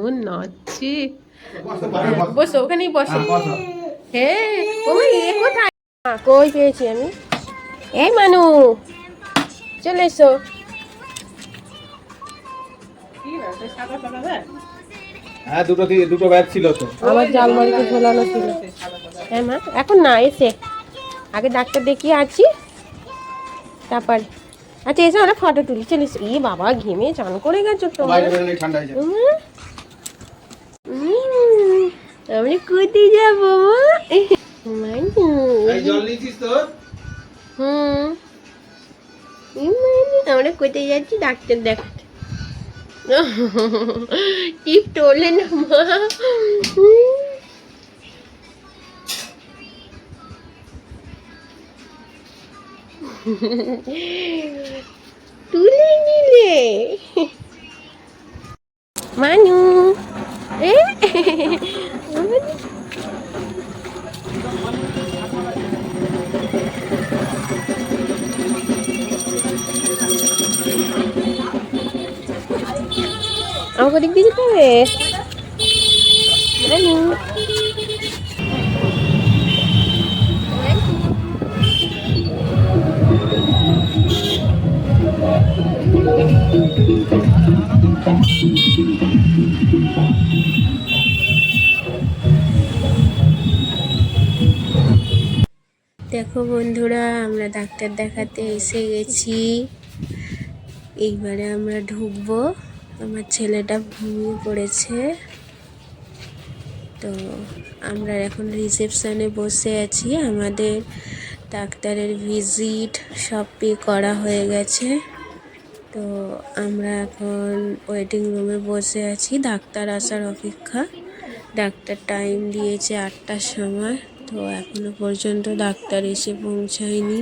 ও নাচছে। বসো ওখানেই বসো। হ্যাঁ এ কোথায়? কই পেয়েছি আমি? এই মানু চলে এসো। হ্যাঁ দুটো দুটো ব্যাগ ছিল তো। আমার জালমারিতে ঝোলানো ছিল? হ্যাঁ মা এখন না এসে। আগে ডাক্তার দেখিয়ে আছি। তারপর আচ্ছা এসে আমরা ফটো তুলি। চলিস ই বাবা ঘেমে চান করে গেছো তো ঠান্ডা আমরা কোথায় যাব মানু হুম। আমরা কোথায় যাচ্ছি ডাক্তার দেখাতে টিপ তোলে না মা। তুলে নিলে। মানু এ আমার আমাকে ওদিক দিয়ে যেতে হবে নানু দেখো বন্ধুরা, আমরা ডাক্তার দেখাতে এসে গেছি। এইবারে আমরা ঢুকবো। আমার ছেলেটা ঘুমিয়ে পড়েছে। তো আমরা এখন রিসেপশনে বসে আছি। আমাদের ডাক্তারের ভিজিট সব পে করা হয়ে গেছে। তো আমরা এখন ওয়েটিং রুমে বসে আছি। ডাক্তার আসার অপেক্ষা। ডাক্তার টাইম দিয়েছে আটটার সময়। তো এখনও পর্যন্ত ডাক্তার এসে পৌঁছায়নি।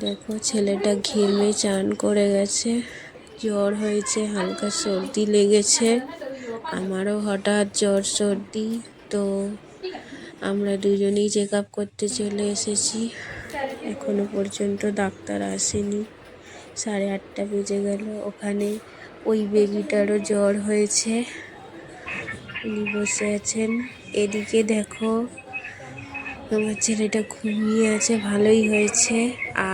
দেখো, ছেলেটা ঘেমে চান করে গেছে। জ্বর হয়েছে, হালকা সর্দি লেগেছে। আমারও হঠাৎ জ্বর, সর্দি। তো আমরা দুজনেই চেক আপ করতে চলে এসেছি। এখনও পর্যন্ত ডাক্তার আসেনি। সাড়ে আটটা বেজে গেল। ওখানে ওই বেবিটারও জ্বর হয়েছে। উনি বসে আছেন। এদিকে দেখো আমার ছেলেটা ঘুমিয়ে আছে ভালোই হয়েছে।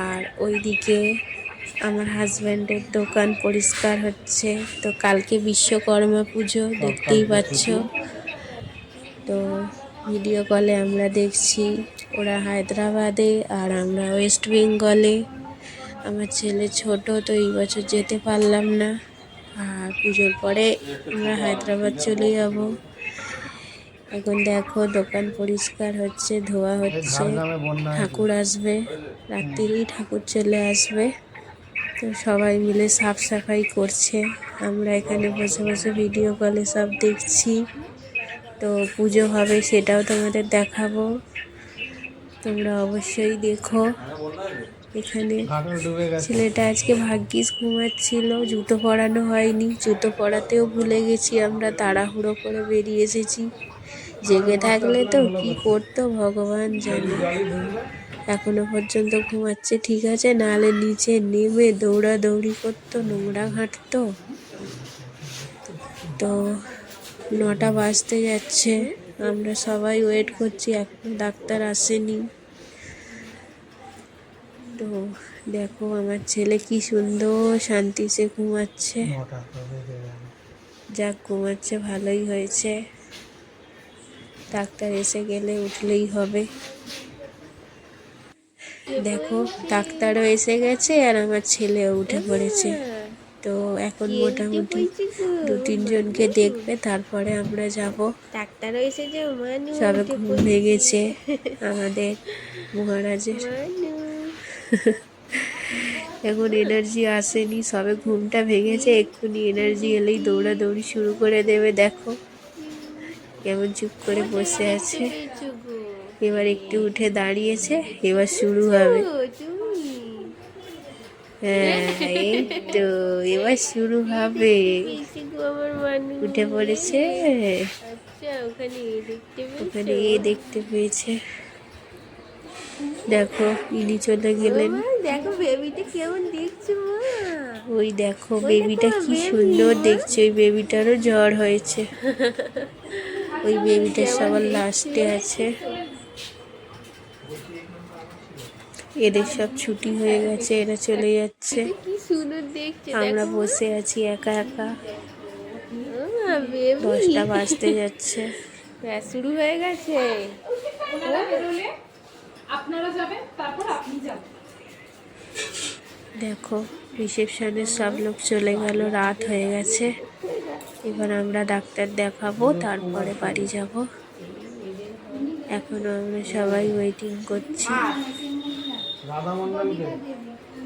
আর ওইদিকে আমার হাজব্যান্ডের দোকান পরিষ্কার হচ্ছে। তো কালকে বিশ্বকর্মা পুজো দেখতেই পাচ্ছ। তো ভিডিও কলে আমরা দেখছি ওরা হায়দ্রাবাদে আর আমরা ওয়েস্ট বেঙ্গলে। আমার ছেলে ছোট তো এই বছর যেতে পারলাম না। আর পুজোর পরে আমরা হায়দ্রাবাদ চলে যাব। এখন দেখো দোকান পরিষ্কার হচ্ছে, ধোয়া হচ্ছে। ঠাকুর আসবে, রাত্রিরেই ঠাকুর চলে আসবে। তো সবাই মিলে সাফ সাফাই করছে। আমরা এখানে বসে বসে ভিডিও কলে সব দেখছি। তো পুজো হবে সেটাও তোমাদের দেখাবো। তোমরা অবশ্যই দেখো। এখানে। ছেলেটা আজকে ভাগ্যিস ঘুমাচ্ছিল জুতো পরানো হয়নি। জুতো পরাতেও ভুলে গেছি আমরা তাড়াহুড়ো করে বেরিয়ে এসেছি। জেগে থাকলে তো কি করতো ভগবান জানে। এখনও পর্যন্ত ঘুমাচ্ছে ঠিক আছে? নাহলে নিচে নেমে দৌড়াদৌড়ি করতো নোংরা ঘাঁটতো। তো নটা বাজতে যাচ্ছে আমরা সবাই ওয়েট করছি এখন ডাক্তার আসেনি। তো দেখো আমার ছেলে কি সুন্দর শান্তি সে ঘুমাচ্ছে। যাক ঘুমাচ্ছে ভালোই হয়েছে। ডাক্তার এসে গেলে উঠলেই হবে। দেখো ডাক্তারও এসে গেছে আর আমার ছেলেও উঠে পড়েছে। তো এখন মোটামুটি দু তিনজনকে দেখবে তারপরে আমরা যাব। ডাক্তারও এসেছে মানু সবে ঘুম ভেঙেছে আমাদের মহারাজের। এখন এনার্জি আসেনি সবে ঘুমটা ভেঙেছে এক্ষুনি এনার্জি এলেই দৌড়াদৌড়ি শুরু করে দেবে দেখো। কেমন চুপ করে বসে আছে। এবার একটু উঠে দাঁড়িয়েছে এবার শুরু হবে। হ্যাঁ এই তো এবার শুরু হবে। উঠে পড়েছে। আচ্ছা ওখানে ওখানে এ দেখতে পেয়েছে। দেখো ইনি চলে গেলেন। দেখো বেবিটা কেমন দেখছ ওই দেখো বেবিটা কি সুন্দর। দেখছে ওই বেবিটারও জ্বর হয়েছে। ওই বেবিটা সবার লাস্টে আছে। এদের সব ছুটি হয়ে গেছে এরা চলে যাচ্ছে। সুন্দর দেখছে আমরা বসে আছি একা একা। বেবি দশটা বাজতে যাচ্ছে। ব্যাস শুরু হয়ে গেছে। আপনারা যাবেন তারপর আপনি যাবেন। দেখো রিসেপশনে সব লোক চলে গেল রাত হয়ে গেছে। এবার আমরা ডাক্তার দেখাবো তারপরে বাড়ি যাব। এখনও আমরা সবাই ওয়েটিং করছি।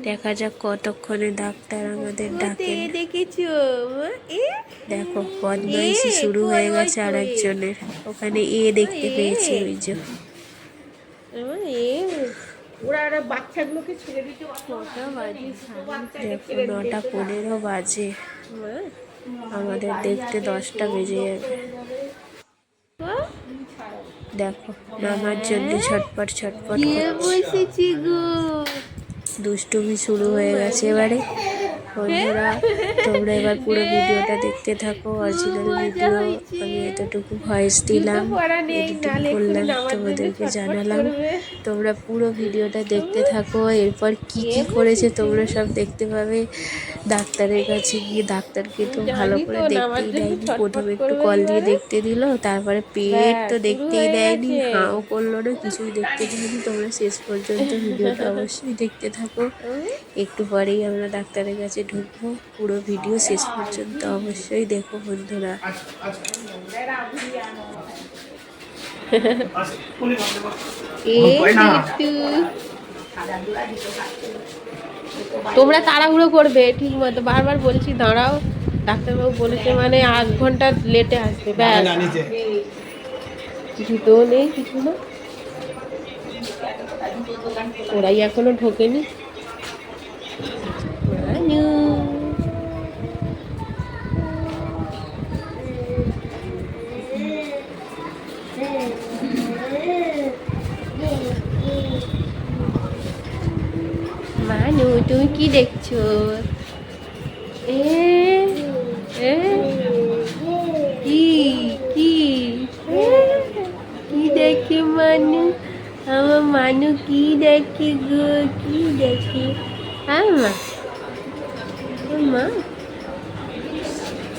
দেখা যাক কতক্ষণে ডাক্তার আমাদের দেখেছ? দেখো বদমাইশি শুরু হয়ে গেছে আর একজনের ওখানে এ দেখতে পেয়েছি ওই যে। মা, এ ওরা আর বাচ্চাগুলোকে ছেড়ে দিতে দেখো নটা পনেরো বাজে। আমাদের দেখতে দশটা বেজে যাবে। দেখো নামার জন্য ছটপট ছটপট বসেছি গো। দুষ্টুমি শুরু হয়ে গেছে এবারে। বন্ধুরা তোমরা এবার পুরো ভিডিওটা দেখতে থাকো অরিজিনাল ভিডিও। আমি এতটুকু ভয়েস দিলাম করলাম তোমাদেরকে জানালাম। তোমরা পুরো ভিডিওটা দেখতে থাকো এরপর কি কি করেছে তোমরা সব দেখতে পাবে। ডাক্তারের কাছে গিয়ে ডাক্তারকে তো ভালো করে দেখতেই দেয়নি প্রথমে একটু কল দিয়ে দেখতে দিল তারপরে পেট তো দেখতেই দেয়নি। হাও করল না কিছুই দেখতে দেয়নি তোমরা শেষ পর্যন্ত ভিডিওটা অবশ্যই দেখতে থাকো। একটু পরেই আমরা ডাক্তারের কাছে ঢুকবো পুরো ভিডিও শেষ পর্যন্ত অবশ্যই দেখো বন্ধুরা। এ তোমরা তাড়াহুড়ো করবে ঠিক মতো। বারবার বলছি দাঁড়াও। ডাক্তারবাবু বলেছে মানে আধ ঘণ্টা লেটে আসবে ব্যাস। তো নেই কিছু না। ওরাই এখনও ঢোকেনি। মানু। তুমি কি দেখছ? এ এ, কি কি কি দেখি মানু? আমার মানু কি দেখি গো? কি দেখি? আমা মা?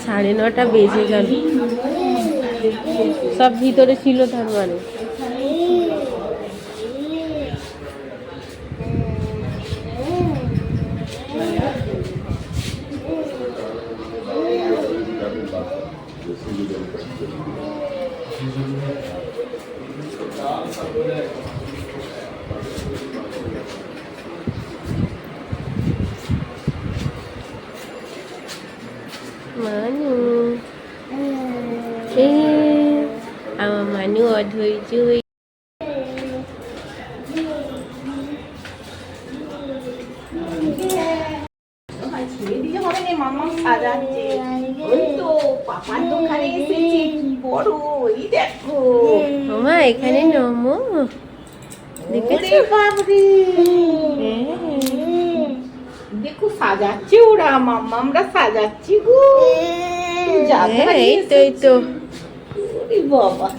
সাড়ে নটা বেজে গেল। সব ভিতরে ছিল তার মানে। মানু এ আমার মানু অধৈর্য হয়ে সাজাচ্ছে বড় মামা এখানে নমো দেখেছ। দেখো, সাজাচ্ছে ওরা, মাম্মা, আমরা সাজাচ্ছি এই তো এই তো। বাবা।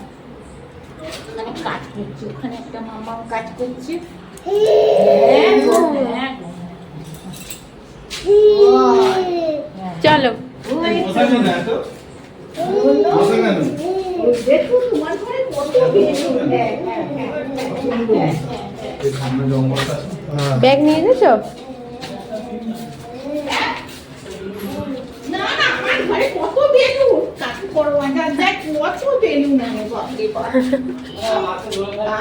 কাজ করছে ওখানে একটা মাম্মা কাজ করছে। হ্যাঁ হ্যাঁ। চলো। ওই বসাবে না তো বসে কেন দেখো তোমার ঘরে কত বেলুন হ্যাঁ হ্যাঁ হ্যাঁ হ্যাঁ হ্যাঁ এই সামনে জঙ্গলটা হ্যাঁ ব্যাগ নিয়ে গেছো না না আমার ঘরে কত বেলুন কাকু দেখ কত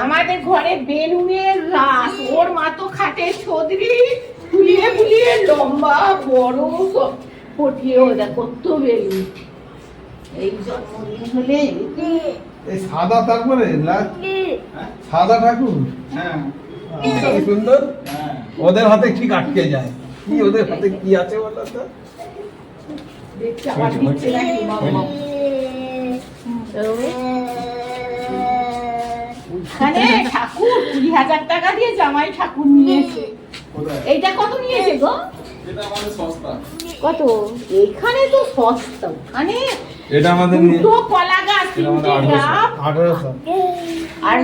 আমাদের ঘরে বেলুনের রাস ওর মা তো খাটে ছদরি ফুলিয়ে ফুলিয়ে লম্বা বড় ফটিয়ে ও দেখ কত বেলুন এই জন্মদিন হলে এই সাদা তারপরে না? সাদা ঠাকুর? হ্যাঁ। কি সুন্দর? ওদের হাতে ঠিক আটকে যায়? কি ওদের হাতে কি আছে বলো তো? দেখতে আবার দিচ্ছে নাকি? মাম্মা এখানে ঠাকুর কুড়ি হাজার টাকা দিয়ে জামাই ঠাকুর নিয়েছে। এইটা কত নিয়েছে গো? এটা আমাদের সস্তা। কত? এখানে তো সস্তা। এটা আমাদের দুটো কলা গাছ তিনটে ডাব আর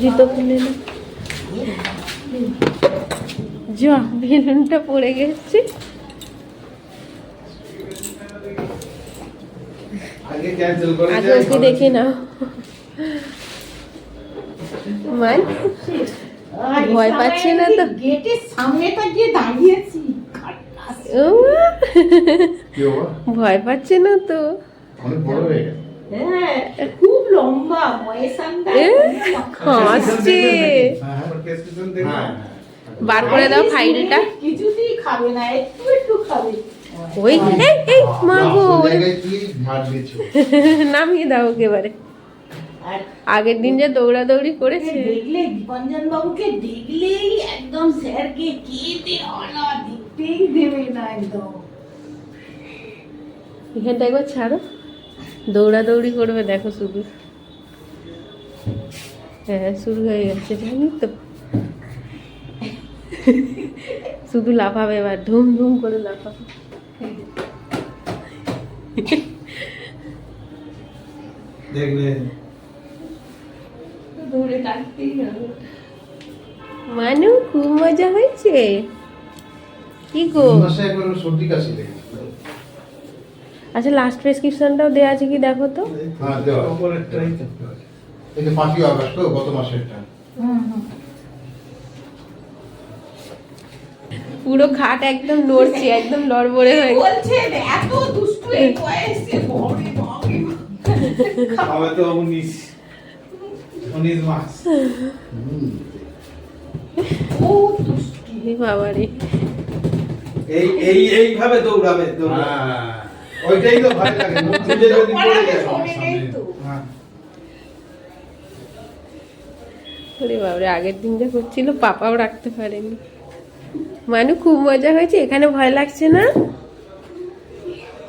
জুতো খুলে না। যা বেলুনটা পড়ে গেছে। আগে ক্যান্সেল করে ওকে দেখে নাও। মান ভয় পাচ্ছে না তো? গেটের সামনেটা গিয়ে দাঁড়িয়েছি। ভয় পাচ্ছে না তো? অনেক বড় হয়ে গেছে। খুব লম্বা হাসছে। হ্যাঁ হ্যাঁ। বার করে দাও ফাইলটা কিছুতেই খাবে না একটু একটু খাবে। ওই এই এই মা গো নামিয়ে দাও একেবারে। আর আগের দিন যে দৌড়াদৌড়ি করেছে। দেখলে দীপঞ্জন বাবুকে দেখলেই একদম স্যারকে কে দেওয়া দেখতেই দেবে না একদম। এখানটা একবার ছাড়ো। দৌড়াদৌড়ি করবে দেখো শুধু। হ্যাঁ শুরু হয়ে গেছে জানি তো। শুধু লাফাবে এবার ধুম ধুম করে লাফাবে। দৌড়ে কাটতেই মানু খুব মজা হয়েছে। কি গো? সর্দি কাশি আচ্ছা লাস্ট প্রেসক্রিপশনটাও দেওয়া আছে কি দেখো তো? হ্যাঁ দেওয়া। এই যে পাঁচই আগস্ট তো গত মাসেরটা। পুরো খাট একদম নড়ছে একদম লড়বড়ে হয়ে গেছে। বলছেন এত দুষ্টু এই বয়সে। হবে তো উনিশ উনিশ মাস। ও দুষ্টু। বাবারে। এই এই এইভাবে দৌড়াবে দৌড়াবে। হ্যাঁ। ওইটাই তো ভয় লাগে মুখ যদি পড়ে যায়। শোনে নেই তো। হ্যাঁ। ওরে বাবারে আগের দিন যা করছিল পাপাও রাখতে পারেনি। মানু খুব মজা হয়েছে এখানে ভয় লাগছে না?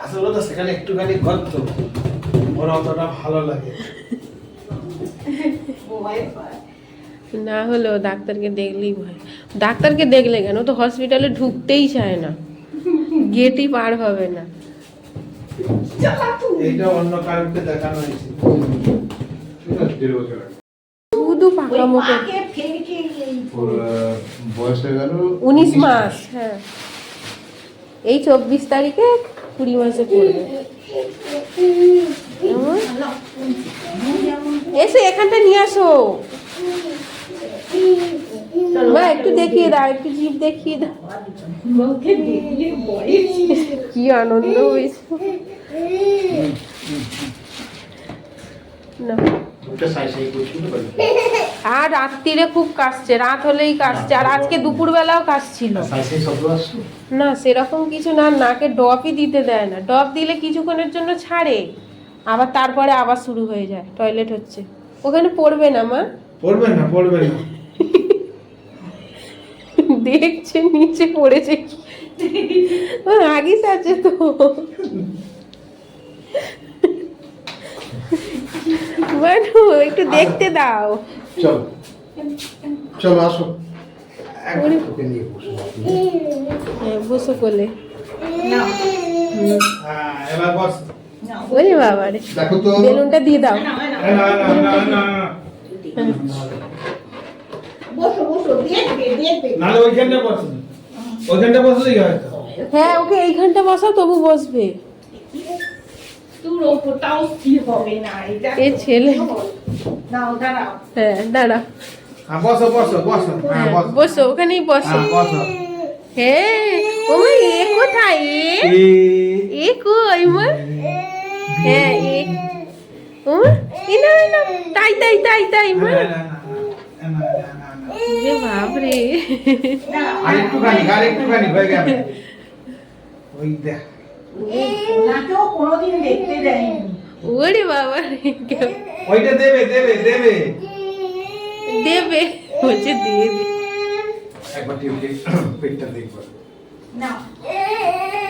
আসলে তো সেখানে একটুখানি গর্ত। ওর অতটা ভালো লাগে। না হলেও ডাক্তারকে দেখলেই ভয়। ডাক্তারকে দেখলে কেন? তো হসপিটালে ঢুকতেই চায় না। গেটই পার হবে না। অন্য কারণকে দেখানো হয়েছে। শুধু পাকা মুখে বয়স হয়ে গেল উনিশ মাস হ্যাঁ। এই চব্বিশ তারিখে কুড়ি মাসে পড়বে। কেমন? এসো এখানটা নিয়ে আসো। মা একটু দেখিয়ে দাও একটু জিভ দেখিয়ে দাও। কি আনন্দ হয়েছে। না আর রাত্রিরে খুব কাশছে রাত হলেই কাশছে। আর আজকে দুপুরবেলাও কাশছিল। না সেরকম কিছু না নাকে ডপই দিতে দেয় না। ডপ দিলে কিছুক্ষণের জন্য ছাড়ে আবার তারপরে আবার শুরু হয়ে যায় টয়লেট হচ্ছে। ওখানে পড়বে না মা? পড়বে না পড়বে না। দেখছে নিচে পড়েছে হাগিস আছে তো। একটু দেখতে দাও। চলো। চলো আসো। ওকে নিয়ে বসো। হ্যাঁ বসো কোলে। হ্যাঁ এবার বস। ওরে বাবা রে। দেখো তো। বেলুনটা দিয়ে দাও। না, না, না। না না না না বসো বসো দেখবে দেখবে নাহলে ওইখানটা বস। ওইখানটা বসলেই হয়তো হ্যাঁ? ওকে এইখানটা বসাও তবু বসবে। তোর ওপরটাও স্থির হবে না এটা এ ছেলে। হ্যাঁ দাঁড়া হ্যাঁ বসো বসো বসো। হ্যাঁ বসো। বসো ওখানেই বসো। হ্যাঁ বসো হ্যাঁ এ কোথায়? এ কই মা? হ্যাঁ এ। ও মা, এ না না তাই তাই তাই তাই। রে হয়ে ওই দেখ। ওনাকেও কোনোদিন দেখতে দেয়নি। ওরে বাবা রে ওইটা দেবে দেবে দেবে। দেবে বলছে দিয়ে দে। একবার টিউকে পেটটা দেখব না।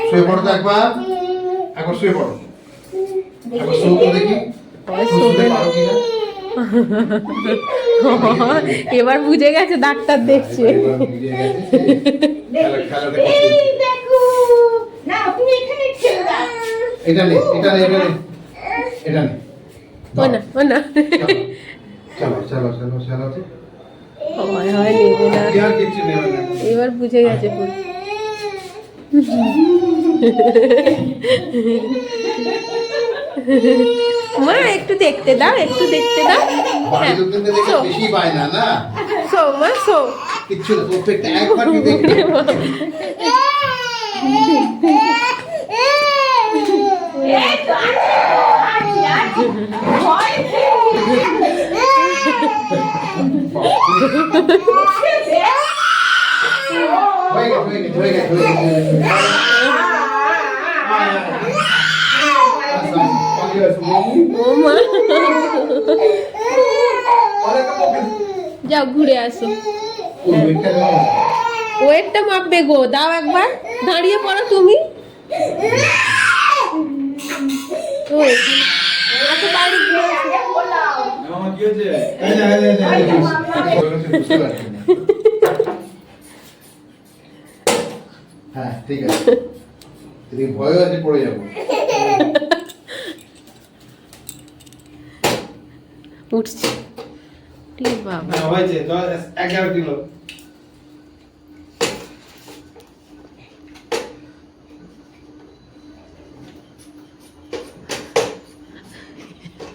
শুয়ে পড়ো তো একবার। একবার শুয়ে পড়ো। একবার শুয়ে তো দেখি। এবার বুঝে গেছে ডাক্তার দেখছে। এটা নে এটা নে এটা নে। এটা নে। ও না ও না চলো চলো চলো চলো। তো হয় হয় নেবে না কি আর কিছু নেবে না। এবার বুঝে গেছে পুরো। মা একটু দেখতে দাও একটু দেখতে দাও। শো। বেশি পায় না না? শো মা শো। কিচ্ছু একবার এই তো আছে, আছে, আছে। ভয় হয়ে গেছে হয়ে গেছে হয়ে গেছে হয়ে গেছে আচ্ছা, পালিয়ে আসো, মামু। ও মা অনেক আমাকে যাও ঘুরে আসো। ওয়েটটা মাপবে গো দাও একবার। দাঁড়িয়ে পড়ো তুমি। আচ্ছা বাড়ি হয়ে। হ্যাঁ ঠিক আছে। ভয় আছে পড়ে যাব। উঠছি। ঠিক বাবা। হয়েছে। দশ এগারো কিলো।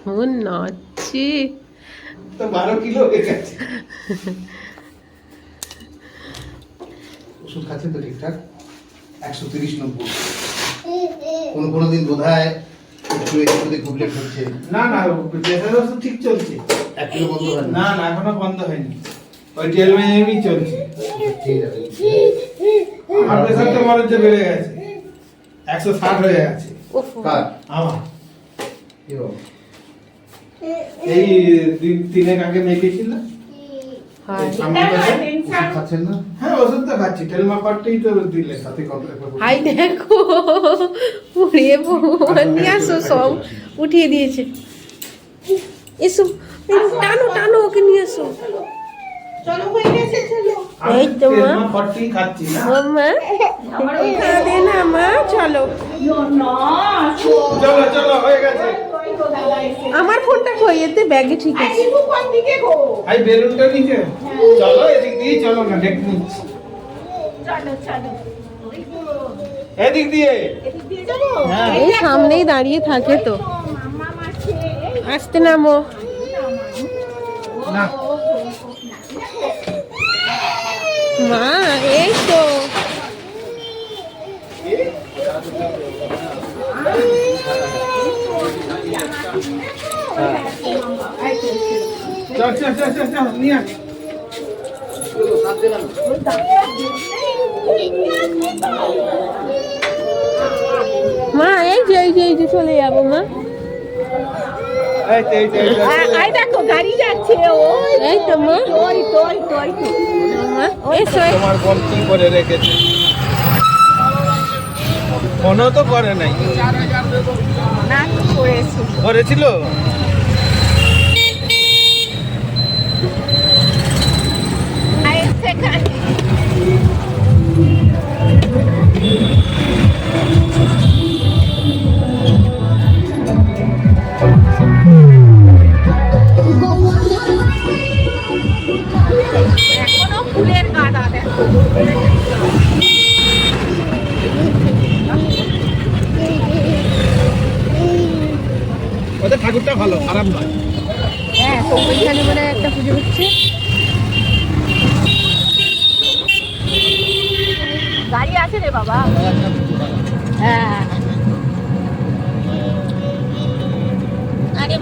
ও নাচছে। তো বারো কিলো হয়ে গেছে। ওষুধ খাচ্ছেন তো ঠিকঠাক। একশো তিরিশ নব্বই। কোনো কোনো দিন বোধ হয় একটু ওদিক ঘুরলে হচ্ছে। না না প্রেসার ওষুধ ঠিক চলছে। এক কিলো বন্ধ হয় না না এখনও বন্ধ হয়নি। ওই টেলমেমই চলছে ঠিক আছে আমার প্রেসার তো মনে হচ্ছে বেড়ে গেছে। একশো ষাট হয়ে গেছে। কার? আমার? এই দিন তিনেক আগে মেখেছিল হাই না? হ্যাঁ দেখো ওরে নিয়ে আসো সব উঠিয়ে দিয়েছে। এসো এই টানো টানো ওকে নিয়ে আসো। হয়ে এই তো মা। চলো। চলো চলো হয়ে গেছে। আমার ফোনটা কই এতে ব্যাগে ঠিক আছে। শিবু কোন দিকে গো? আই বেলুনটা নিচে। চলো এদিক দিয়ে চলো না দেখ নিচ্ছি চলো চলো। এদিক দিয়ে। এদিক দিয়ে যাব? হ্যাঁ। এই সামনেই দাঁড়িয়ে থাকে তো। এই আসতে নামো। মা এই তো। চল চল চল চল চল নিয়ে মা এই যে এই যে এই যে চলে যাব মা। আই দেখো গাড়ি যাচ্ছে ওই এই তো মা। ওই তো ওই তো ওই তো। এসো এসো। তোমার বোন কি করে রেখেছে? ফোনও তো করে নাই। করেছিল?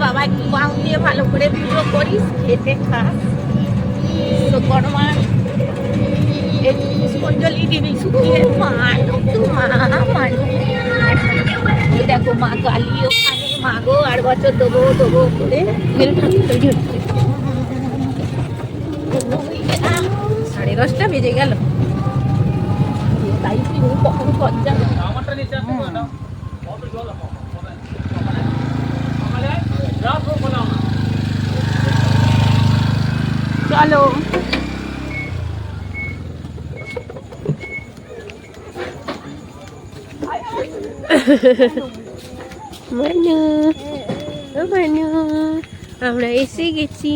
বাবা, একটু বাউ দিয়ে ভালো করে পুজো করিস, খেতে খাস। একটু পুষ্পঞ্জলি দিবি মানু তু মা মানু দেখো মা কালী ওখানে, মা আর বছর দেবো দেবো করে। তৈরি হচ্ছে সাড়ে দশটা বেজে গেল। তাই তুই কখন কর যাবে চলো মানু ও মানু আমরা এসে গেছি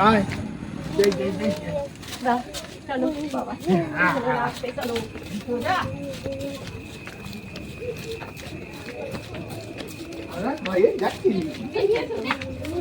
আয় ভাই যাচ্ছি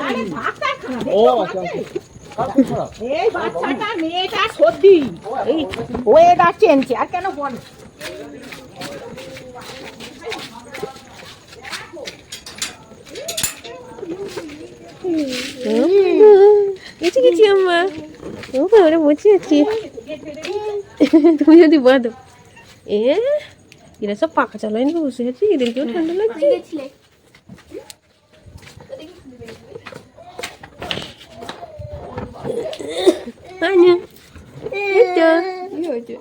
আরে ডাক্তার খাবে ও আচ্ছা এই বাচ্চাটা মেয়েটা সর্দি এই ওয়েদার চেঞ্জ আর কেন বলে? এসে গেছি আম্মা। ও আমরা বসে আছি। তুমি যদি বাঁধো এ এরা সব পাখা চালায় না বসে আছি এদেরকেও ঠান্ডা লাগছে গেছিলে আনিয়া এই তো